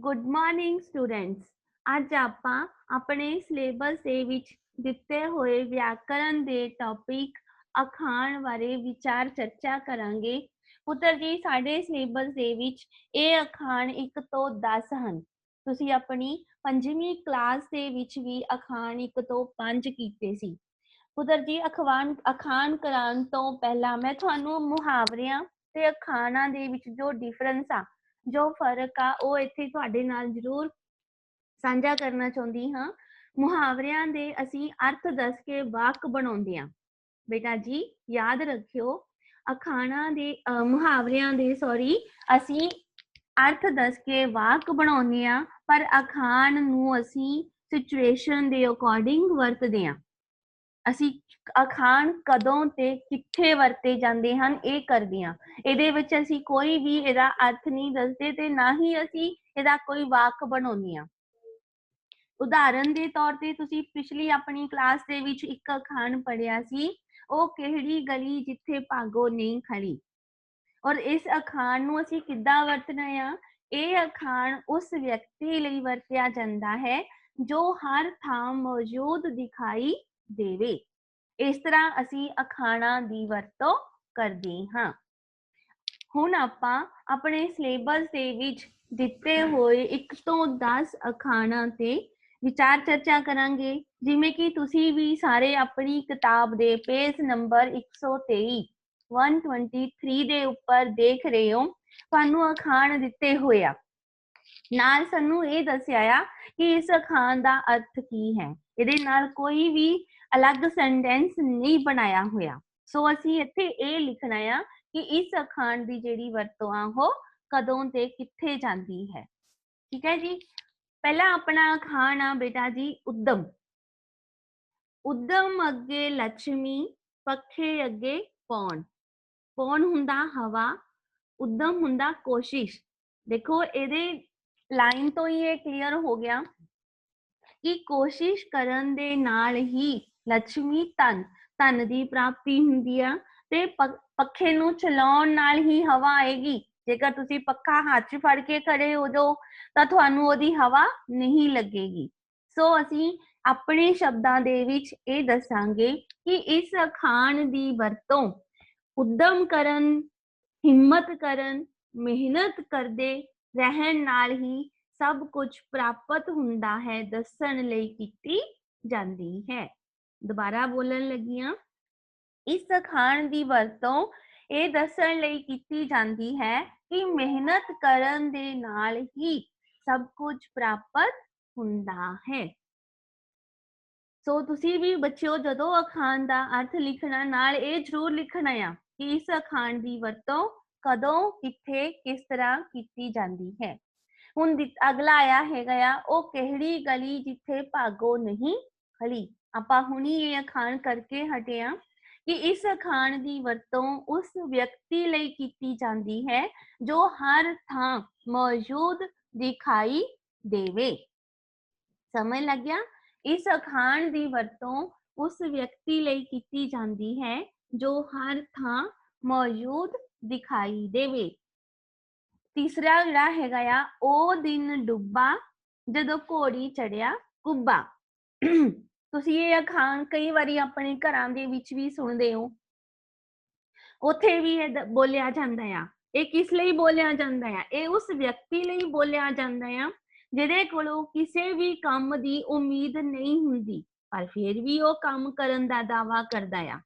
Good morning students ਅੱਜ ਆਪਾਂ ਆਪਣੇ ਸਿਲੇਬਸ ਦੇ ਵਿੱਚ ਦਿੱਤੇ ਹੋਏ ਵਿਆਕਰਣ ਦੇ ਟੌਪਿਕ ਅਖਾਣ ਬਾਰੇ ਵਿਚਾਰ ਚਰਚਾ ਕਰਾਂਗੇ। ਪੁੱਤਰ ਜੀ, ਸਾਡੇ ਸਿਲੇਬਸ ਦੇ ਵਿੱਚ ਇਹ ਅਖਾਣ 1 ਤੋਂ 10 ਹਨ। ਤੁਸੀਂ ਆਪਣੀ ਪੰਜਵੀਂ ਕਲਾਸ ਦੇ ਵਿੱਚ ਵੀ ਅਖਾਣ 1 ਤੋਂ 5 ਕੀਤੇ ਸੀ। ਪੁੱਤਰ ਜੀ ਅਖਵਾਨ ਅਖਾਣ ਕਰਾਉਣ ਤੋਂ ਪਹਿਲਾਂ ਮੈਂ ਤੁਹਾਨੂੰ ਮੁਹਾਵਰਿਆਂ ਤੇ ਅਖਾਣਾਂ ਦੇ ਵਿੱਚ ਜੋ ਡਿਫਰੈਂਸ ਆ ਜੋ ਫ਼ਰਕ ਆ ਉਹ ਇੱਥੇ ਤੁਹਾਡੇ ਨਾਲ ਜ਼ਰੂਰ ਸਾਂਝਾ ਕਰਨਾ ਚਾਹੁੰਦੀ ਹਾਂ। ਮੁਹਾਵਰਿਆਂ ਦੇ ਅਸੀਂ ਅਰਥ ਦੱਸ ਕੇ ਵਾਕ ਬਣਾਉਂਦੇ ਆ ਬੇਟਾ ਜੀ ਯਾਦ ਰੱਖਿਓ ਅਖਾਣਾਂ ਦੇ ਅਹ, ਮੁਹਾਵਰਿਆਂ ਦੇ ਸੌਰੀ ਅਸੀਂ ਅਰਥ ਦੱਸ ਕੇ ਵਾਕ ਬਣਾਉਂਦੇ ਆ ਪਰ ਅਖਾਣ ਨੂੰ ਅਸੀਂ ਸਿਚੁਏਸ਼ਨ ਦੇ ਅਕੋਰਡਿੰਗ ਵਰਤਦੇ ਆ ਅਸੀਂ ਅਖਾਣ ਕਦੋਂ ਤੇ ਕਿੱਥੇ ਵਰਤੇ ਜਾਂਦੇ ਹਨ, ਇਹ ਕਰਦੇ ਹਾਂ। ਇਹਦੇ ਵਿੱਚ ਅਸੀਂ ਕੋਈ ਵੀ ਇਹਦਾ ਅਰਥ ਨਹੀਂ ਦੱਸਦੇ ਤੇ ਨਾ ਹੀ ਅਸੀਂ ਇਹਦਾ ਕੋਈ ਵਾਕ ਬਣਾਉਂਦੇ ਹਾਂ। ਉਦਾਹਰਨ ਦੇ ਤੌਰ ਤੇ ਤੁਸੀਂ ਪਿਛਲੀ ਆਪਣੀ ਕਲਾਸ ਦੇ ਵਿੱਚ ਇੱਕ ਅਖਾਣ ਪੜਿਆ ਸੀ, ਉਹ ਕਿਹੜੀ ਗਲੀ ਜਿੱਥੇ ਭਾਗੋ ਨਹੀਂ ਖੜੀ ਔਰ ਇਸ ਅਖਾਣ ਨੂੰ ਅਸੀਂ ਕਿੱਦਾਂ ਵਰਤਣਾ ਆ ਇਹ ਅਖਾਣ ਉਸ ਵਿਅਕਤੀ ਲਈ ਵਰਤਿਆ ਜਾਂਦਾ ਹੈ, ਜੋ ਹਰ ਥਾਂ ਮੌਜੂਦ ਦਿਖਾਈ ਦੇਵੇ। ਇਸ ਤਰ੍ਹਾਂ ਅਸੀਂ ਅਖਾਣਾਂ ਦੀ ਵਰਤੋਂ ਕਰਦੇ ਹਾਂ। ਹੁਣ ਆਪਾਂ ਆਪਣੇ ਸਿਲੇਬਸ ਦੇ ਵਿੱਚ ਦਿੱਤੇ ਹੋਏ 1 ਤੋਂ 10 ਅਖਾਣਾਂ ਤੇ ਵਿਚਾਰ ਚਰਚਾ ਕਰਾਂਗੇ। ਜਿਵੇਂ ਕਿ ਤੁਸੀਂ ਵੀ ਸਾਰੇ ਆਪਣੀ ਕਿਤਾਬ ਦੇ ਪੇਜ ਨੰਬਰ 123 123 ਦੇ ਉੱਪਰ ਦੇਖ ਰਹੇ ਹੋ। ਤੁਹਾਨੂੰ ਅਖਾਣ ਦਿੱਤੇ ਹੋਏ ਆ। ਨਾਲ ਸਾਨੂੰ ਇਹ ਦੱਸਿਆ ਆ ਕਿ ਇਸ ਅਖਾਣ ਦਾ ਅਰਥ ਕੀ ਹੈ। ਇਹਦੇ ਨਾਲ ਕੋਈ ਵੀ ਅਲੱਗ ਸੈਂਟੈਂਸ ਨਹੀਂ ਬਣਾਇਆ ਹੋਇਆ। ਸੋ ਅਸੀਂ ਇੱਥੇ ਇਹ ਲਿਖਣਾ ਆ ਕਿ ਇਸ ਅਖਾਣ ਦੀ ਜਿਹੜੀ ਵਰਤੋਂ ਆ, ਉਹ ਕਦੋਂ ਤੇ ਕਿੱਥੇ ਜਾਂਦੀ ਹੈ। ਠੀਕ ਹੈ ਜੀ? ਪਹਿਲਾ ਆਪਣਾ ਅਖਾਣ ਆ ਬੇਟਾ ਜੀ, ਉਦਮ। ਉਦਮ ਅੱਗੇ ਲక్ష్ਮੀ ਪੱਖੇ ਅੱਗੇ ਪੌਣ। ਪੌਣ ਹੁੰਦਾ ਹਵਾ, ਉਦਮ ਹੁੰਦਾ ਕੋਸ਼ਿਸ਼। ਦੇਖੋ, ਇਹਦੇ ਲਾਈਨ ਤੋਂ ਹੀ ਇਹ ਕਲੀਅਰ ਹੋ ਗਿਆ ਕਿ ਕੋਸ਼ਿਸ਼ ਕਰਨ ਦੇ ਨਾਲ ਹੀ ਲక్ష్ਮੀ ਧਨ ਧਨ ਦੀ ਪ੍ਰਾਪਤੀ ਹੁੰਦੀ ਆ ਤੇ ਪੱਖੇ ਨੂੰ ਚਲਾਉਣ ਨਾਲ ਹੀ ਹਵਾ ਆਏਗੀ। ਜੇਕਰ ਤੁਸੀਂ ਪੱਖਾ ਹੱਥ 'ਚ ਫੜ ਕੇ ਖੜੇ ਹੋ ਜਾਓ, ਤਾਂ ਤੁਹਾਨੂੰ ਉਹਦੀ ਹਵਾ ਨਹੀਂ ਲੱਗੇਗੀ। ਸੋ ਅਸੀਂ ਆਪਣੇ ਸ਼ਬਦਾਂ ਦੇ ਵਿੱਚ ਇਹ ਦੱਸਾਂਗੇ ਕਿ ਇਸ ਅਖਾਣ ਦੀ ਵਰਤੋਂ ਉਦਮ ਕਰਨ, ਹਿੰਮਤ ਕਰਨ, ਮਿਹਨਤ ਕਰਦੇ ਰਹਿਣ ਨਾਲ ਹੀ ਸਭ ਕੁਝ ਪ੍ਰਾਪਤ ਹੁੰਦਾ ਹੈ, ਦੱਸਣ ਲਈ ਕੀਤੀ ਜਾਂਦੀ ਹੈ। ਦੁਬਾਰਾ ਬੋਲਣ ਲੱਗੀਆਂ। ਇਸ ਅਖਾਣ ਦੀ ਵਰਤੋਂ ਇਹ ਦੱਸਣ ਲਈ ਕੀਤੀ ਜਾਂਦੀ ਹੈ ਕਿ ਮਿਹਨਤ ਕਰਨ ਦੇ ਨਾਲ ਹੀ ਸਭ ਕੁਝ ਪ੍ਰਾਪਤ ਹੁੰਦਾ ਹੈ। ਸੋ ਤੁਸੀਂ ਵੀ ਬੱਚਿਓ, ਜਦੋਂ ਅਖਾਣ ਦਾ ਅਰਥ ਲਿਖਣਾ, ਨਾਲ ਇਹ ਜ਼ਰੂਰ ਲਿਖਣਾ ਆ ਕਿ ਇਸ ਅਖਾਣ ਦੀ ਵਰਤੋਂ ਕਦੋਂ, ਕਿੱਥੇ, ਕਿਸ ਤਰ੍ਹਾਂ ਕੀਤੀ ਜਾਂਦੀ ਹੈ। ਹੁਣ ਅਗਲਾ ਆਇਆ ਹੈਗਾ ਆ, ਉਹ ਕਿਹੜੀ ਗਲੀ ਜਿੱਥੇ ਭਾਗੋ ਨਹੀਂ ਖੜੀ? ਆਪਾਂ ਹੁਣੀ ਇਹ ਅਖਾਣ ਕਰਕੇ ਹਟੇ ਆ ਕਿ ਇਸ ਅਖਾਣ ਦੀ ਵਰਤੋਂ ਉਸ ਵਿਅਕਤੀ ਲਈ ਕੀਤੀ ਜਾਂਦੀ ਹੈ ਜੋ ਹਰ ਥਾਂ ਮੌਜੂਦ ਦਿਖਾਈ ਦੇਵੇ। ਸਮਝ ਲੱਗਿਆ? ਇਸ ਅਖਾਣ ਦੀ ਵਰਤੋਂ ਉਸ ਵਿਅਕਤੀ ਲਈ ਕੀਤੀ ਜਾਂਦੀ ਹੈ ਜੋ ਹਰ ਥਾਂ ਮੌਜੂਦ ਦਿਖਾਈ ਦੇਵੇ। ਤੀਸਰਾ ਜਿਹੜਾ ਹੈਗਾ ਆ, ਉਹ ਦਿਨ ਡੁੱਬਾ ਜਦੋਂ ਘੋੜੀ ਚੜਿਆ ਕੁੱਬਾ। ਤੁਸੀਂ ਇਹ ਅਖਾਣ ਕਈ ਵਾਰੀ ਆਪਣੇ ਘਰਾਂ ਦੇ ਵਿੱਚ ਵੀ ਸੁਣਦੇ ਹੋ। ਉੱਥੇ ਵੀ ਇਹ ਬੋਲਿਆ ਜਾਂਦਾ ਆ। ਇਹ ਕਿਸ ਲਈ ਬੋਲਿਆ ਜਾਂਦਾ ਆ? ਇਹ ਉਸ ਵਿਅਕਤੀ ਲਈ ਬੋਲਿਆ ਜਾਂਦਾ ਆ, ਜਿਹਦੇ ਕੋਲੋਂ ਕਿਸੇ ਵੀ ਕੰਮ ਦੀ ਉਮੀਦ ਨਹੀਂ ਹੁੰਦੀ, ਪਰ ਫਿਰ ਵੀ ਉਹ ਕੰਮ ਕਰਨ ਦਾ ਦਾਵਾ ਕਰਦਾ ਆ।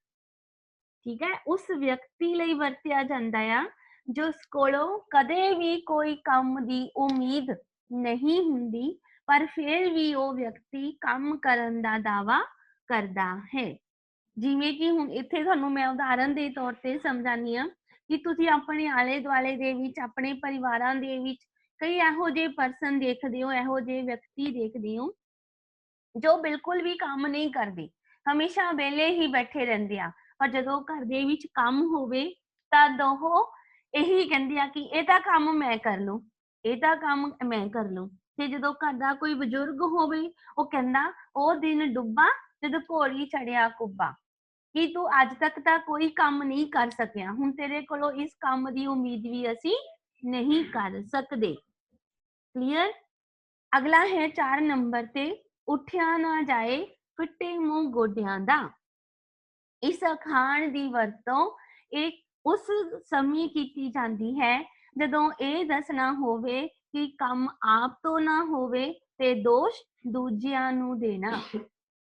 ਠੀਕ ਹੈ? ਉਸ ਵਿਅਕਤੀ ਲਈ ਵਰਤਿਆ ਜਾਂਦਾ ਆ, ਜਿਸ ਕੋਲੋਂ ਕਦੇ ਵੀ ਕੋਈ ਕੰਮ ਦੀ ਉਮੀਦ ਨਹੀਂ ਹੁੰਦੀ ਪਰ ਫਿਰ ਵੀ ਉਹ ਵਿਅਕਤੀ ਕੰਮ ਕਰਨ ਦਾ ਦਾਵਾ ਕਰਦਾ ਹੈ। ਜਿਵੇਂ ਕਿ ਹੁਣ ਇੱਥੇ ਤੁਹਾਨੂੰ ਮੈਂ ਉਦਾਹਰਨ ਦੇ ਤੌਰ ਤੇ ਸਮਝਾਨੀ ਆ ਕਿ ਤੁਸੀਂ ਆਪਣੇ ਆਲੇ ਦੁਆਲੇ ਦੇ ਵਿੱਚ, ਆਪਣੇ ਪਰਿਵਾਰਾਂ ਦੇ ਵਿੱਚ ਕਈ ਇਹੋ ਜਿਹੇ ਪਰਸਨ ਦੇਖਦੇ ਹੋ, ਇਹੋ ਜਿਹੇ ਵਿਅਕਤੀ ਦੇਖਦੇ ਹੋ ਜੋ ਬਿਲਕੁਲ ਵੀ ਕੰਮ ਨਹੀਂ ਕਰਦੇ। ਹਮੇਸ਼ਾ ਵਿਹਲੇ ਹੀ ਬੈਠੇ ਰਹਿੰਦੇ ਆ। ਪਰ ਜਦੋਂ ਘਰ ਦੇ ਵਿੱਚ ਕੰਮ ਹੋਵੇ ਤਾਂ ਉਹ ਇਹੀ ਕਹਿੰਦੇ ਆ ਕਿ, ਇਹ ਤਾਂ ਕੰਮ ਮੈਂ ਕਰ ਲਉ ਇਹ ਤਾਂ ਕੰਮ ਮੈਂ ਕਰ ਲਵਾਂ ਤੇ ਜਦੋਂ ਘਰ ਦਾ ਕੋਈ ਬਜ਼ੁਰਗ ਹੋਵੇ, ਉਹ ਕਹਿੰਦਾ, ਉਹ ਦਿਨ ਡੁੱਬਾ ਜਦੋਂ ਘੋੜੀ ਚੜਿਆ ਕੁੱਬਾ। ਕਿ ਤੂੰ ਅੱਜ ਤੱਕ ਤਾਂ ਕੋਈ ਕੰਮ ਨਹੀਂ ਕਰ ਸਕਿਆ। ਹੁਣ ਤੇਰੇ ਕੋਲੋਂ ਇਸ ਕੰਮ ਦੀ ਉਮੀਦ ਵੀ ਅਸੀਂ ਨਹੀਂ ਕਰ ਸਕਦੇ। ਕਲੀਅਰ ਅਗਲਾ ਹੈ 4 ਨੰਬਰ ਤੇ, ਉੱਠਿਆ ਨਾ ਜਾਏ, ਫਿੱਟੇ ਮੂੰਹ ਗੋਡਿਆਂ ਦਾ। ਇਸ ਅਖਾਣ ਦੀ ਵਰਤੋਂ ਇੱਕ ਉਸ ਸਮੇਂ ਕੀਤੀ ਜਾਂਦੀ ਹੈ ਜਦੋਂ ਇਹ ਦੱਸਣਾ ਹੋਵੇ ਕਿ ਕੰਮ ਆਪ ਤੋਂ ਨਾ ਹੋਵੇ ਤੇ ਦੋਸ਼ ਦੂਜਿਆਂ ਨੂੰ ਦੇਣਾ।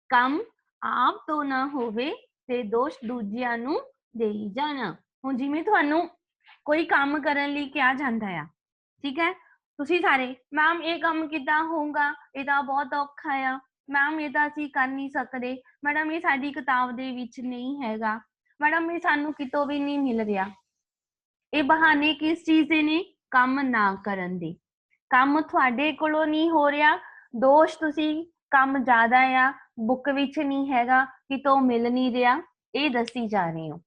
ਕੰਮ ਆਪ ਤੋਂ ਨਾ ਹੋਵੇ ਤੇ ਦੋਸ਼ ਦੂਜਿਆਂ ਨੂੰ ਦੇਈ ਜਾਣਾ। ਹੁਣ ਜਿਵੇਂ ਤੁਹਾਨੂੰ ਕੋਈ ਕੰਮ ਕਰਨ ਲਈ ਕਿਹਾ ਜਾਂਦਾ ਆ, ਠੀਕ ਹੈ? ਤੁਸੀਂ ਸਾਰੇ, ਮੈਮ, ਇਹ ਕੰਮ ਕਿੱਦਾਂ ਹੋਊਗਾ? ਇਹ ਤਾਂ ਬਹੁਤ ਔਖਾ ਆ। ਮੈਮ, ਇਹ ਤਾਂ ਅਸੀਂ ਕਰ ਨਹੀਂ ਸਕਦੇ। ਮੈਡਮ, ਇਹ ਸਾਡੀ ਕਿਤਾਬ ਦੇ ਵਿੱਚ ਨਹੀਂ ਹੈਗਾ। ਮੈਡਮ, ਇਹ ਸਾਨੂੰ ਕਿਤੋਂ ਵੀ ਨਹੀਂ ਮਿਲ ਰਿਹਾ। ਇਹ ਬਹਾਨੇ ਕਿਸ ਚੀਜ਼ ਦੇ ਨੇ? ਕੰਮ ਨਾ ਕਰਨ ਦੇ। ਕੰਮ ਤੁਹਾਡੇ ਕੋਲੋਂ ਨਹੀਂ ਹੋ ਰਿਹਾ। ਦੋਸ਼ ਤੁਸੀਂ ਕੰਮ ਜ਼ਿਆਦਾ ਆ ਬੁੱਕ ਵਿੱਚ ਨਹੀਂ ਹੈਗਾ ਕਿ ਕਿਤੋਂ ਮਿਲ ਨਹੀਂ ਰਿਹਾ। ਇਹ ਦੱਸੀ ਜਾ ਰਹੀ ਹੋ।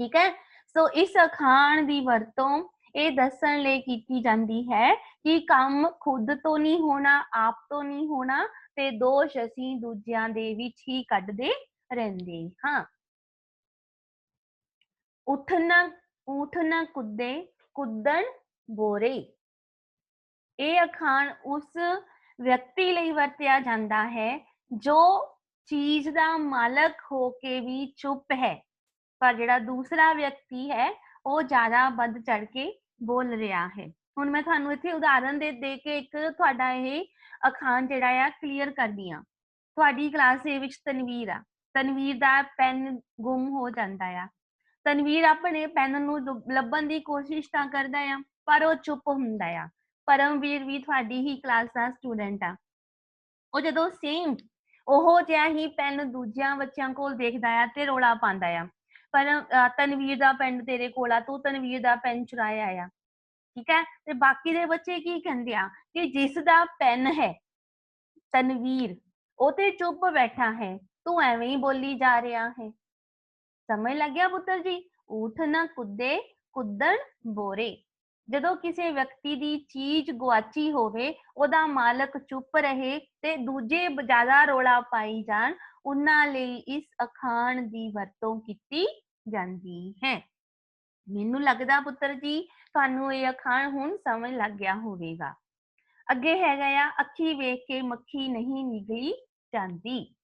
ਠੀਕ ਹੈ? ਸੋ ਇਸ ਅਖਾਣ ਦੀ ਵਰਤੋਂ ਇਹ ਦੱਸਣ ਲਈ ਕੀਤੀ ਜਾਂਦੀ ਹੈ ਕਿ ਕੰਮ ਖੁਦ ਤੋਂ ਨਹੀਂ ਹੋਣਾ, ਆਪ ਤੋਂ ਨਹੀਂ ਹੋਣਾ ਤੇ ਦੋਸ਼ ਅਸੀਂ ਦੂਜਿਆਂ ਦੇ ਵਿੱਚ ਹੀ ਕੱਢਦੇ ਰਹਿੰਦੇ ਹਾਂ। ਉਠਣਾ ਉਠਣਾ ਕੁੱਦੇ, ਕੁੱਦਣ ਬੋਰੇ। ਇਹ ਅਖਾਣ ਉਸ ਵਿਅਕਤੀ ਲਈ ਵਰਤਿਆ ਜਾਂਦਾ ਹੈ ਜੋ ਚੀਜ਼ ਦਾ ਮਾਲਕ ਹੋ ਕੇ ਵੀ ਚੁੱਪ ਹੈ। ਪਰ ਜਿਹੜਾ ਦੂਸਰਾ ਵਿਅਕਤੀ ਹੈ, ਉਹ ਜ਼ਿਆਦਾ ਵੱਧ ਚੜ ਕੇ ਬੋਲ ਰਿਹਾ ਹੈ। ਹੁਣ ਮੈਂ ਤੁਹਾਨੂੰ ਇੱਥੇ ਉਦਾਹਰਨ ਦੇ ਦੇ ਕੇ ਇੱਕ ਤੁਹਾਡਾ ਇਹ ਅਖਾਣ ਜਿਹੜਾ ਆ ਕਲੀਅਰ ਕਰਦੀ ਆ ਤੁਹਾਡੀ ਕਲਾਸ ਦੇ ਵਿੱਚ ਤਨਵੀਰ ਆ। ਤਨਵੀਰ ਦਾ ਪੈਨ ਗੁੰਮ ਹੋ ਜਾਂਦਾ ਆ। ਤਨਵੀਰ ਆਪਣੇ ਪੈਨ ਨੂੰ ਲੱਭਣ ਦੀ ਕੋਸ਼ਿਸ਼ ਤਾਂ ਕਰਦਾ ਆ, ਪਰ ਉਹ ਚੁੱਪ ਹੁੰਦਾ ਆ। ਪਰਮਵੀਰ ਵੀ ਤੁਹਾਡੀ ਹੀ ਕਲਾਸ ਦਾ ਸਟੂਡੈਂਟ ਆ। ਉਹ ਜਦੋਂ ਸੇਮ ਉਹ ਜਿਹਾ ਹੀ ਪੈਨ ਦੂਜਿਆਂ ਬੱਚਿਆਂ ਕੋਲ ਦੇਖਦਾ ਆ ਤੇ ਰੋਲਾ ਪਾਉਂਦਾ ਆ। ਪਰ ਤਨਵੀਰ ਦਾ ਪੈਨ ਤੇਰੇ ਕੋਲ ਆ, ਤੂੰ ਤਨਵੀਰ ਦਾ ਪੈਨ ਚੁਰਾਇਆ ਆ। ਠੀਕ ਹੈ ਤੇ ਬਾਕੀ ਦੇ ਬੱਚੇ ਕੀ ਕਹਿੰਦੇ ਆ ਕਿ ਜਿਸ ਦਾ ਪੈਨ ਹੈ, ਤਨਵੀਰ, ਉਹ ਤੇ ਚੁੱਪ ਬੈਠਾ ਹੈ, ਤੂੰ ਐਵੇਂ ਹੀ ਬੋਲੀ ਜਾ ਰਿਹਾ ਹੈ। ਸਮਝ ਲੱਗਿਆ ਪੁੱਤਰ ਜੀ? ਉਠ ਨਾ ਕੁੱਦੇ, ਕੁੱਦਣ ਬੋਰੇ। ਜਦੋਂ ਕਿਸੇ ਵਿਅਕਤੀ ਦੀ ਚੀਜ਼ ਗੁਆਚੀ ਹੋਵੇ, ਉਹਦਾ ਮਾਲਕ ਚੁੱਪ ਰਹੇ ਤੇ ਦੂਜੇ ਜ਼ਿਆਦਾ ਰੋਲਾ ਪਾਈ ਜਾਣ, ਉਹਨਾਂ ਲਈ ਇਸ ਅਖਾਣ ਦੀ ਵਰਤੋਂ ਕੀਤੀ ਜਾਂਦੀ ਹੈ। ਮੈਨੂੰ ਲੱਗਦਾ ਪੁੱਤਰ ਜੀ, ਤੁਹਾਨੂੰ ਇਹ ਅਖਾਣ ਹੁਣ ਸਮਝ ਲੱਗ ਗਿਆ ਹੋਵੇਗਾ। ਅੱਗੇ ਹੈਗਾ ਆ, ਅੱਖੀ ਵੇਖ ਕੇ ਮੱਖੀ ਨਹੀਂ ਨਿਗਲੀ ਜਾਂਦੀ।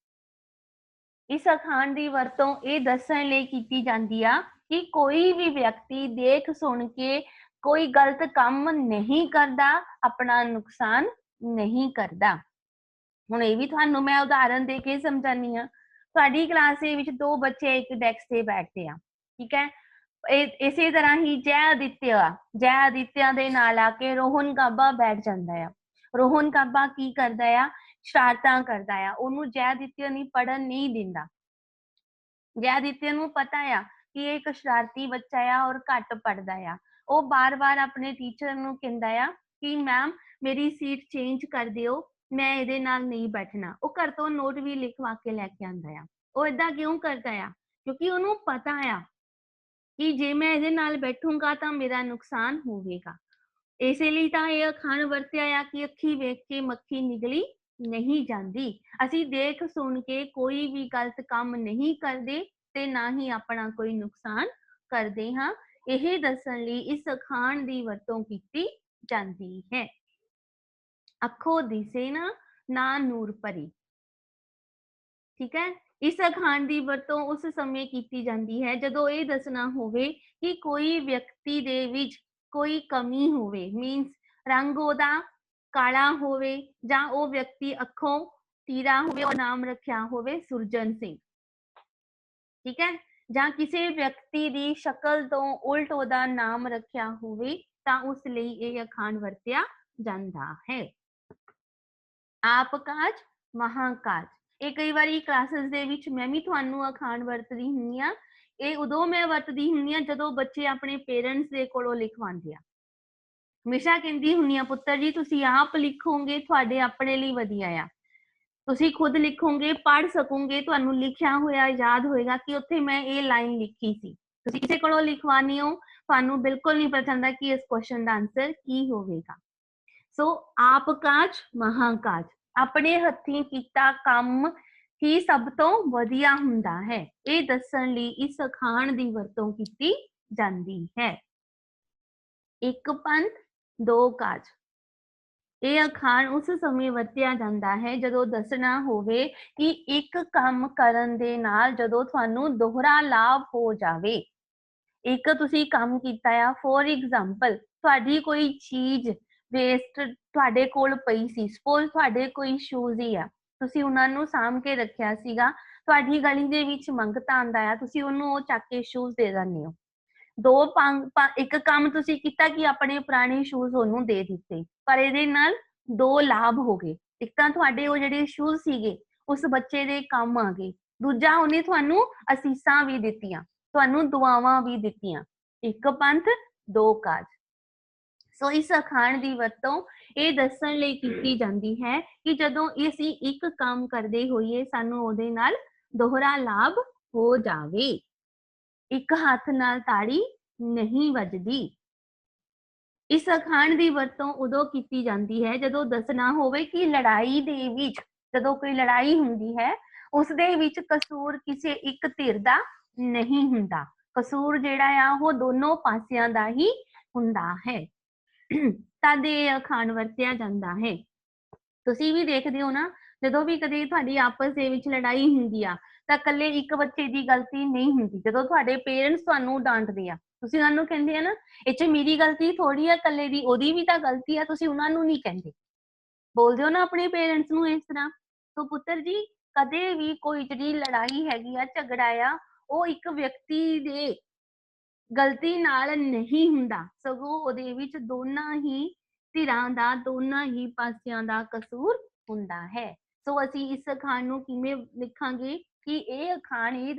ਇਸ ਅਖਾਣ ਦੀ ਵਰਤੋਂ ਇਹ ਦੱਸਣ ਲਈ ਕੀਤੀ ਜਾਂਦੀ ਆ ਕਿ ਕੋਈ ਵੀ ਵਿਅਕਤੀ ਦੇਖ ਸੁਣ ਕੇ ਕੋਈ ਗਲਤ ਕੰਮ ਨਹੀਂ ਕਰਦਾ, ਆਪਣਾ ਨੁਕਸਾਨ ਨਹੀਂ ਕਰਦਾ। ਹੁਣ ਇਹ ਵੀ ਤੁਹਾਨੂੰ ਮੈਂ ਉਦਾਹਰਨ ਦੇ ਕੇ ਸਮਝਾਨੀ ਆ ਤੁਹਾਡੀ ਕਲਾਸ ਦੇ ਵਿੱਚ ਦੋ ਬੱਚੇ ਇੱਕ ਡੈਸਕ ਤੇ ਬੈਠਦੇ ਆ, ਠੀਕ ਹੈ? ਇਸੇ ਤਰ੍ਹਾਂ ਹੀ ਜੈ ਆਦਿਤਿਆ ਜੈ ਆਦਿਤਿਆ ਦੇ ਨਾਲ ਆ ਕੇ ਰੋਹਨ ਕਾਬਾ ਬੈਠ ਜਾਂਦਾ ਆ। ਰੋਹਨ ਕਾਬਾ ਕੀ ਕਰਦਾ ਆ? ਸ਼ਰਾਰਤਾਂ ਕਰਦਾ ਆ। ਉਹਨੂੰ ਜੈ ਆਦਿਤਿਆ ਨਹੀਂ ਪੜਨ ਨਹੀਂ ਦਿੰਦਾ। ਜੈ ਆਦਿਤਿਆ ਨੂੰ ਪਤਾ ਆ ਕਿ ਇਹ ਇੱਕ ਸ਼ਰਾਰਤੀ ਬੱਚਾ ਆ ਔਰ ਘੱਟ ਪੜਦਾ ਆ। ਉਹ ਬਾਰ-ਬਾਰ ਆਪਣੇ ਟੀਚਰ ਨੂੰ ਕਹਿੰਦਾ ਆ ਕਿ ਮੈਮ ਮੇਰੀ ਸੀਟ ਚੇਂਜ ਕਰ ਦਿਓ, ਮੈਂ ਇਹਦੇ ਨਾਲ ਨਹੀਂ ਬੈਠਣਾ। ਉਹ ਘਰ ਤੋਂ ਨੋਟ ਵੀ ਲਿਖਵਾ ਕੇ ਲੈ ਕੇ ਆਂਦਾ ਆ। ਉਹ ਇਦਾਂ ਕਿਉਂ ਕਰਦਾ ਆ? ਕਿਉਂਕਿ ਉਹਨੂੰ ਪਤਾ ਆ ਕਿ ਜੇ ਮੈਂ ਇਹਦੇ ਨਾਲ ਬੈਠੂੰਗਾ ਤਾਂ ਮੇਰਾ ਨੁਕਸਾਨ ਹੋਵੇਗਾ। ਇਸੇ ਲਈ ਤਾਂ ਇਹ ਅਖਾਣ ਵਰਤਿਆ ਆ ਕਿ ਅੱਖੀ ਵੇਖ ਕੇ ਮੱਖੀ ਨਿਗਲੀ ਨਹੀਂ ਜਾਂਦੀ। ਅਸੀਂ ਦੇਖ ਸੁਣ ਕੇ ਕੋਈ ਵੀ ਗਲਤ ਕੰਮ ਨਹੀਂ ਕਰਦੇ ਤੇ ਨਾ ਹੀ ਆਪਣਾ ਕੋਈ ਨੁਕਸਾਨ ਕਰਦੇ ਹਾਂ। ਇਹ ਦੱਸਣ ਲਈ ਇਸ ਅਖਾਣ ਦੀ ਵਰਤੋਂ ਕੀਤੀ ਜਾਂਦੀ ਹੈ। ਅੱਖੋਂ ਦਿਸੇ ਨਾ ਨਾ ਨੂਰ ਭਰੀ ਠੀਕ ਹੈ? ਇਸ ਅਖਾਣ ਦੀ ਵਰਤੋਂ ਉਸ ਸਮੇਂ ਕੀਤੀ ਜਾਂਦੀ ਹੈ, ਜਦੋਂ ਇਹ ਦੱਸਣਾ ਹੋਵੇ ਕਿ ਕੋਈ ਵਿਅਕਤੀ ਦੇ ਵਿੱਚ ਕੋਈ ਕਮੀ ਹੋਵੇ ਮੀਨਸ ਰੰਗ ਉਹਦਾ ਕਾਲਾ ਹੋਵੇ ਜਾਂ ਉਹ ਵਿਅਕਤੀ ਅੱਖੋਂ ਤੀਰਾ ਹੋਵੇ, ਉਹ ਨਾਮ ਰੱਖਿਆ ਹੋਵੇ, ਸੁਰਜਨ ਸਿੰਘ। ਠੀਕ ਹੈ? ਜਾਂ ਕਿਸੇ ਵਿਅਕਤੀ ਦੀ ਸ਼ਕਲ ਤੋਂ ਉਲਟ ਉਹਦਾ ਨਾਮ ਰੱਖਿਆ ਹੋਵੇ, ਤਾਂ ਉਸ ਲਈ ਇਹ ਅਖਾਣ ਵਰਤਿਆ ਜਾਂਦਾ ਹੈ। ਆਪ ਕਾਜ ਮਹਾਕਾਜ। ਇਹ ਕਈ ਵਾਰੀ ਕਲਾਸਿਸ ਦੇ ਵਿੱਚ ਮੈਂ ਵੀ ਤੁਹਾਨੂੰ ਅਖਾਣ ਵਰਤਦੀ ਹੁੰਨੀ ਆ ਇਹ ਉਦੋਂ ਮੈਂ ਵਰਤਦੀ ਹੁੰਨੀ ਆ ਜਦੋਂ ਬੱਚੇ ਆਪਣੇ ਪੇਰੈਂਟਸ ਦੇ ਕੋਲੋਂ ਲਿਖਵਾਉਂਦੇ ਆ। ਹਮੇਸ਼ਾ ਕਹਿੰਦੀ ਹੁੰਨੀ ਆ ਪੁੱਤਰ ਜੀ, ਤੁਸੀਂ ਆਪ ਲਿਖੋਗੇ, ਤੁਹਾਡੇ ਆਪਣੇ ਲਈ ਵਧੀਆ ਆ। ਤੁਸੀਂ ਖੁਦ ਲਿਖੋਗੇ ਪੜ੍ਹ ਸਕੋਗੇ ਤੁਹਾਨੂੰ ਲਿਖਿਆ ਹੋਇਆ ਯਾਦ ਹੋਏਗਾ ਕਿ ਉੱਥੇ ਮੈਂ ਇਹ ਲਾਈਨ ਲਿਖੀ ਸੀ ਤੁਸੀਂ ਕਿਸੇ ਕੋਲੋਂ ਲਿਖਵਾਨੀ ਹੋ ਤੁਹਾਨੂੰ ਬਿਲਕੁਲ ਨਹੀਂ ਪਤਾ ਚੱਲਦਾ ਕਿ ਇਸ ਕੁਐਸਚਨ ਦਾ ਆਨਸਰ ਕੀ ਹੋਵੇਗਾ ਸੋ ਆਪ ਕਾਜ ਮਹਾਕਾਜ ਆਪਣੇ ਹੱਥੀਂ ਕੀਤਾ ਕੰਮ ਹੀ ਸਭ ਤੋਂ ਵਧੀਆ ਹੁੰਦਾ ਹੈ ਇਹ ਦੱਸਣ ਲਈ ਇਸ ਅਖਾਣ ਦੀ ਵਰਤੋਂ ਕੀਤੀ ਜਾਂਦੀ ਹੈ ਇੱਕ ਪੰਥ ਦੋ ਕਾਜ ਇਹ ਅਖਾਣ ਉਸ ਸਮੇਂ ਵਰਤਿਆ ਜਾਂਦਾ ਹੈ ਜਦੋਂ ਦੱਸਣਾ ਹੋਵੇ ਕਿ ਇੱਕ ਕੰਮ ਕਰਨ ਦੇ ਨਾਲ ਜਦੋਂ ਤੁਹਾਨੂੰ ਦੋਹਰਾ ਲਾਭ ਹੋ ਜਾਵੇ। ਇੱਕ ਤੁਸੀਂ ਕੰਮ ਕੀਤਾ ਆ ਫੋਰ ਐਗਜ਼ਾਮਪਲ ਤੁਹਾਡੀ ਕੋਈ ਚੀਜ਼ ਵੇਸਟ ਤੁਹਾਡੇ ਕੋਲ ਪਈ ਸੀ ਸਪੋਜ਼ ਤੁਹਾਡੇ ਕੋਈ ਸ਼ੂਜ਼ ਹੀ ਆ, ਤੁਸੀਂ ਉਹਨਾਂ ਨੂੰ ਸਾਂਭ ਕੇ ਰੱਖਿਆ ਸੀਗਾ, ਤੁਹਾਡੀ ਗਲੀ ਦੇ ਵਿੱਚ ਮੰਗਤਾ ਆਂਦਾ ਆ, ਤੁਸੀਂ ਉਹਨੂੰ ਉਹ ਚੱਕ ਕੇ ਸ਼ੂਜ਼ ਦੇ ਦਿੰਦੇ ਹੋ। ਦੋ ਪੰ- ਇੱਕ ਕੰਮ ਤੁਸੀਂ ਕੀਤਾ ਕਿ ਆਪਣੇ ਪੁਰਾਣੇ ਸ਼ੂਜ਼ ਉਹਨੂੰ ਦੇ ਦਿੱਤੇ। ਪਰ ਇਹਦੇ ਨਾਲ ਦੋ ਲਾਭ ਹੋ ਗਏ। ਇੱਕ ਤਾਂ ਤੁਹਾਡੇ ਉਹ ਜਿਹੜੇ ਸ਼ੂਜ਼ ਸੀਗੇ, ਉਸ ਬੱਚੇ ਦੇ ਕੰਮ ਆ ਗਏ। ਦੂਜਾ ਉਹਨੇ ਤੁਹਾਨੂੰ ਅਸੀਸਾਂ ਵੀ ਦਿੱਤੀਆਂ, ਤੁਹਾਨੂੰ ਦੁਆਵਾਂ ਵੀ ਦਿੱਤੀਆਂ। ਇੱਕ ਪੰਥ, ਦੋ ਕਾਜ। ਸੋ ਇਸ ਅਖਾਣ ਦੀ ਵਰਤੋਂ ਇਹ ਦੱਸਣ ਲਈ ਕੀਤੀ ਜਾਂਦੀ ਹੈ ਕਿ ਜਦੋਂ ਅਸੀਂ ਇੱਕ ਕੰਮ ਕਰਦੇ ਹੋਈਏ, ਸਾਨੂੰ ਉਹਦੇ ਨਾਲ ਦੋਹਰਾ ਲਾਭ ਹੋ ਜਾਵੇ। ਇੱਕ ਹੱਥ ਨਾਲ ਤਾੜੀ ਨਹੀਂ ਵੱਜਦੀ। ਇਸ ਅਖਾਣ ਦੀ ਵਰਤੋਂ ਉਦੋਂ ਕੀਤੀ ਜਾਂਦੀ ਹੈ ਜਦੋਂ ਦੱਸਣਾ ਹੋਵੇ ਕਿ ਲੜਾਈ ਦੇ ਵਿੱਚ, ਜਦੋਂ ਕੋਈ ਲੜਾਈ ਹੁੰਦੀ ਹੈ ਉਸ ਦੇ ਵਿੱਚ ਕਸੂਰ ਕਿਸੇ ਇੱਕ ਧਿਰ ਦਾ ਨਹੀਂ ਹੁੰਦਾ। ਕਸੂਰ ਜਿਹੜਾ ਆ, ਉਹ ਦੋਨੋਂ ਪਾਸਿਆਂ ਦਾ ਹੀ ਹੁੰਦਾ ਹੈ। ਤਦ ਇਹ ਅਖਾਣ ਵਰਤਿਆ ਜਾਂਦਾ ਹੈ। ਤੁਸੀਂ ਵੀ ਦੇਖਦੇ ਹੋ ਨਾ, ਜਦੋਂ ਵੀ ਕਦੇ ਤੁਹਾਡੀ ਆਪਸ ਦੇ ਵਿੱਚ ਲੜਾਈ ਹੁੰਦੀ ਆ, ਤਾਂ ਇਕੱਲੇ ਇੱਕ ਬੱਚੇ ਦੀ ਗਲਤੀ ਨਹੀਂ ਹੁੰਦੀ, ਜਦੋਂ ਤੁਹਾਡੇ ਪੇਰੈਂਟਸ ਤੁਹਾਨੂੰ ਡਾਂਟਦੇ ਆ, ਤੁਸੀਂ ਉਹਨਾਂ ਨੂੰ ਕਹਿੰਦੇ ਆ ਨਾ, ਇਹ ਚ ਮੇਰੀ ਗਲਤੀ ਥੋੜੀ ਆ, ਇਕੱਲੇ ਦੀ, ਉਹਦੀ ਵੀ ਤਾਂ ਗਲਤੀ ਆ, ਤੁਸੀਂ ਉਹਨਾਂ ਨੂੰ ਨਹੀਂ ਕਹਿੰਦੇ। ਬੋਲਦੇ ਹੋ ਨਾ ਆਪਣੇ ਪੇਰੈਂਟਸ ਨੂੰ ਇਸ ਤਰ੍ਹਾਂ, ਤਾਂ ਪੁੱਤਰ ਜੀ, ਕਦੇ ਵੀ ਕੋਈ ਜਿਹੜੀ ਲੜਾਈ ਹੈਗੀ ਆ, ਝਗੜਾ ਆ, ਉਹ ਇੱਕ ਵਿਅਕਤੀ ਦੇ ਗਲਤੀ ਨਾਲ ਨਹੀਂ ਹੁੰਦਾ, ਸਗੋਂ ਉਹਦੇ ਵਿੱਚ ਦੋਨਾਂ ਹੀ ਧਿਰਾਂ ਦਾ, ਦੋਨਾਂ ਹੀ ਪਾਸਿਆਂ ਦਾ ਕਸੂਰ ਹੁੰਦਾ ਹੈ। ਸੋ ਅਸੀਂ ਇਸ ਅਖਾਣ ਨੂੰ ਕਿਵੇਂ ਲਿਖਾਂਗੇ ਕਿ ਇਹ ਅਖਾਣ ਇਹ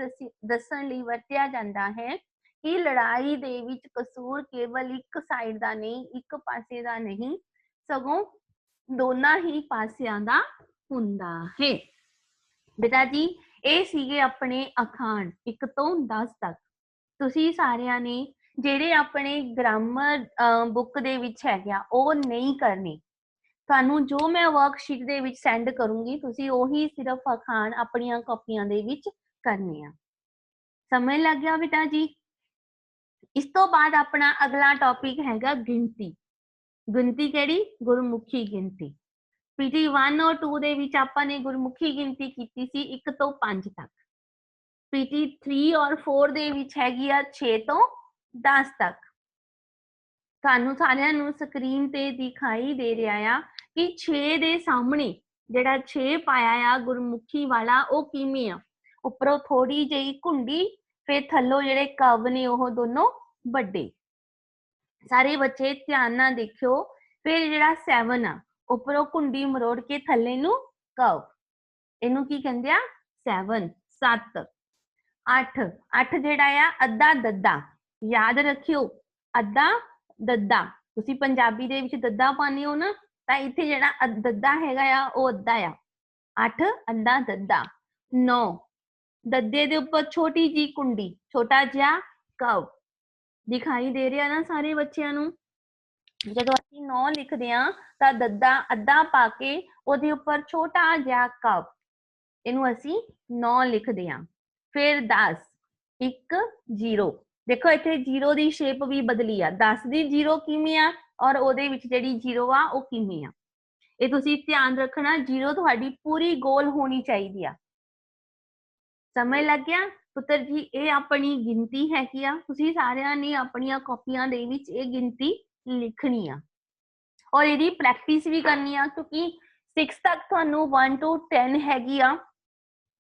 ਦੱਸਣ ਲਈ ਵਰਤਿਆ ਜਾਂਦਾ ਹੈ ਕਿ ਲੜਾਈ ਦੇ ਵਿੱਚ ਕਸੂਰ ਕੇਵਲ ਇੱਕ ਸਾਈਡ ਦਾ ਨਹੀਂ, ਇੱਕ ਪਾਸੇ ਦਾ ਨਹੀਂ, ਸਗੋਂ ਦੋਨਾਂ ਹੀ ਪਾਸਿਆਂ ਦਾ ਹੁੰਦਾ ਹੈ। ਬੇਟਾ ਜੀ, ਇਹ ਸੀਗੇ ਆਪਣੇ ਅਖਾਣ 1 ਤੋਂ 10 ਤੱਕ। ਤੁਸੀਂ ਸਾਰਿਆਂ ਨੇ ਜਿਹੜੇ ਆਪਣੇ ਗ੍ਰਾਮਰ ਬੁੱਕ ਦੇ ਵਿੱਚ ਹੈਗਾ ਉਹ ਨਹੀਂ ਕਰਨੇ। ਤੁਹਾਨੂੰ ਜੋ ਮੈਂ ਵਰਕਸ਼ੀਟ ਦੇ ਵਿੱਚ ਸੈਂਡ ਕਰੂੰਗੀ, ਤੁਸੀਂ ਉਹੀ ਸਿਰਫ ਅਖਾਣ ਆਪਣੀਆਂ ਕਾਪੀਆਂ ਦੇ ਵਿੱਚ ਕਰਨੇ ਆ। ਸਮਝ ਲੱਗ ਗਿਆ ਬੇਟਾ ਜੀ? ਇਸ ਤੋਂ ਬਾਅਦ ਆਪਣਾ ਅਗਲਾ ਟੌਪਿਕ ਹੈਗਾ ਗਿਣਤੀ। ਗਿਣਤੀ ਕਿਹੜੀ? ਗੁਰਮੁਖੀ ਗਿਣਤੀ। ਪੀਟੀ 1 ਔਰ 2 ਦੇ ਵਿੱਚ ਆਪਾਂ ਨੇ ਗੁਰਮੁਖੀ ਗਿਣਤੀ ਕੀਤੀ ਸੀ 1 ਤੋਂ 5 ਤੱਕ। ਪੀਟੀ 3 ਔਰ 4 ਦੇ ਵਿੱਚ ਹੈਗੀ ਆ 6 ਤੋਂ 10 ਤੱਕ। ਤੁਹਾਨੂੰ ਸਾਰਿਆਂ ਨੂੰ ਸਕਰੀਨ ਤੇ ਦਿਖਾਈ ਦੇ ਰਿਹਾ ਆ ਕਿ 6 ਦੇ ਸਾਹਮਣੇ ਜਿਹੜਾ 6 ਪਾਇਆ ਆ ਗੁਰਮੁਖੀ ਵਾਲਾ ਉਹ ਕਿਵੇਂ ਆ। ਉੱਪਰੋਂ ਥੋੜੀ ਜਿਹੀ ਘੁੰਡੀ, ਫਿਰ ਥੱਲੋਂ ਜਿਹੜੇ ਕਵ ਨੇ ਉਹ ਦੋਨੋਂ ਵੱਡੇ। ਸਾਰੇ ਬੱਚੇ ਧਿਆਨ ਨਾਲ ਦੇਖਿਓ, ਫਿਰ ਜਿਹੜਾ 7 ਆ, ਉੱਪਰੋਂ ਘੁੰਡੀ ਮਰੋੜ ਕੇ ਥੱਲੇ ਨੂੰ ਕਵ। ਇਹਨੂੰ ਕੀ ਕਹਿੰਦੇ ਆ? 7 7 8 8 ਜਿਹੜਾ ਆ ਅੱਧਾ ਦੱਦਾ ਯਾਦ ਰੱਖਿਓ, ਅੱਧਾ ਦੱਦਾ। ਤੁਸੀਂ ਪੰਜਾਬੀ ਦੇ ਵਿੱਚ ਦੱਦਾ ਪਾਉਂਦੇ ਹੋ ਨਾ, ਤਾਂ ਇੱਥੇ ਜਿਹੜਾ ਦੱਦਾ ਹੈਗਾ ਆ, ਉਹ ਅੱਧਾ ਆ। 8 ਅੱਧਾ, ਦੱਦਾ। 9 ਦੱਦੇ ਦੇ ਉੱਪਰ ਛੋਟੀ ਜੀ ਕੁੰਡੀ, ਛੋਟਾ ਜਿਹਾ ਕਵ ਦਿਖਾਈ ਦੇ ਰਿਹਾ ਨਾ ਸਾਰੇ ਬੱਚਿਆਂ ਨੂੰ? ਜਦੋਂ ਅਸੀਂ 9 ਲਿਖਦੇ ਆ ਤਾਂ ਦੱਦਾ, ਅੱਧਾ ਪਾ ਕੇ ਉਹਦੇ ਉੱਪਰ ਛੋਟਾ ਜਿਹਾ ਕਵ ਇਹਨੂੰ ਅਸੀਂ 9 ਲਿਖਦੇ ਆ ਫਿਰ 10 1 0 ਦੇਖੋ ਇੱਥੇ 0 ਦੀ ਸ਼ੇਪ ਵੀ ਬਦਲੀ ਆ 10 ਦੀ 0 ਕਿਵੇਂ ਆ ਔਰ ਉਹਦੇ ਵਿੱਚ ਜਿਹੜੀ 0 ਆ ਉਹ ਕਿਵੇਂ ਆ। ਇਹ ਤੁਸੀਂ ਧਿਆਨ ਰੱਖਣਾ 0 ਤੁਹਾਡੀ ਪੂਰੀ ਗੋਲ ਹੋਣੀ ਚਾਹੀਦੀ ਆ। ਸਮਝ ਲੱਗ ਗਿਆ? ਪੁੱਤਰ ਜੀ, ਇਹ ਆਪਣੀ ਗਿਣਤੀ ਹੈਗੀ ਆ। ਤੁਸੀਂ ਸਾਰਿਆਂ ਨੇ ਆਪਣੀਆਂ ਕਾਪੀਆਂ ਦੇ ਵਿੱਚ ਇਹ ਗਿਣਤੀ ਲਿਖਣੀ ਆ। ਔਰ ਇਹਦੀ ਪ੍ਰੈਕਟਿਸ ਵੀ ਕਰਨੀ ਆ, ਕਿਉਂਕਿ 6 ਤੱਕ ਤੁਹਾਨੂੰ 1 ਤੋਂ 10 ਹੈਗੀ ਆ।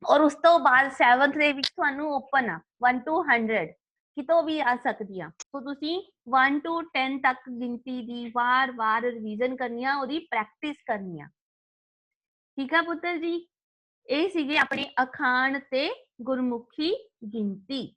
ਔਰ ਉਸ ਤੋਂ ਬਾਅਦ 7th ਦੇ ਵਿੱਚ ਤੁਹਾਨੂੰ ਓਪਨ ਆ 1 ਤੋਂ 100 ਕਿਤੋਂ ਵੀ ਆ ਸਕਦੀ ਆ। ਸੋ ਤੁਸੀਂ 1 ਤੋਂ 10 ਤੱਕ ਗਿਣਤੀ ਦੀ ਵਾਰ-ਵਾਰ ਰਿਵੀਜ਼ਨ ਕਰਨੀ ਆ, ਉਹਦੀ ਪ੍ਰੈਕਟਿਸ ਕਰਨੀ ਆ। ਠੀਕ ਆ ਪੁੱਤਰ ਜੀ? ਇਹ ਸੀਗੇ ਆਪਣੇ ਅਖਾਣ ਤੇ ਗੁਰਮੁਖੀ ਗਿਣਤੀ।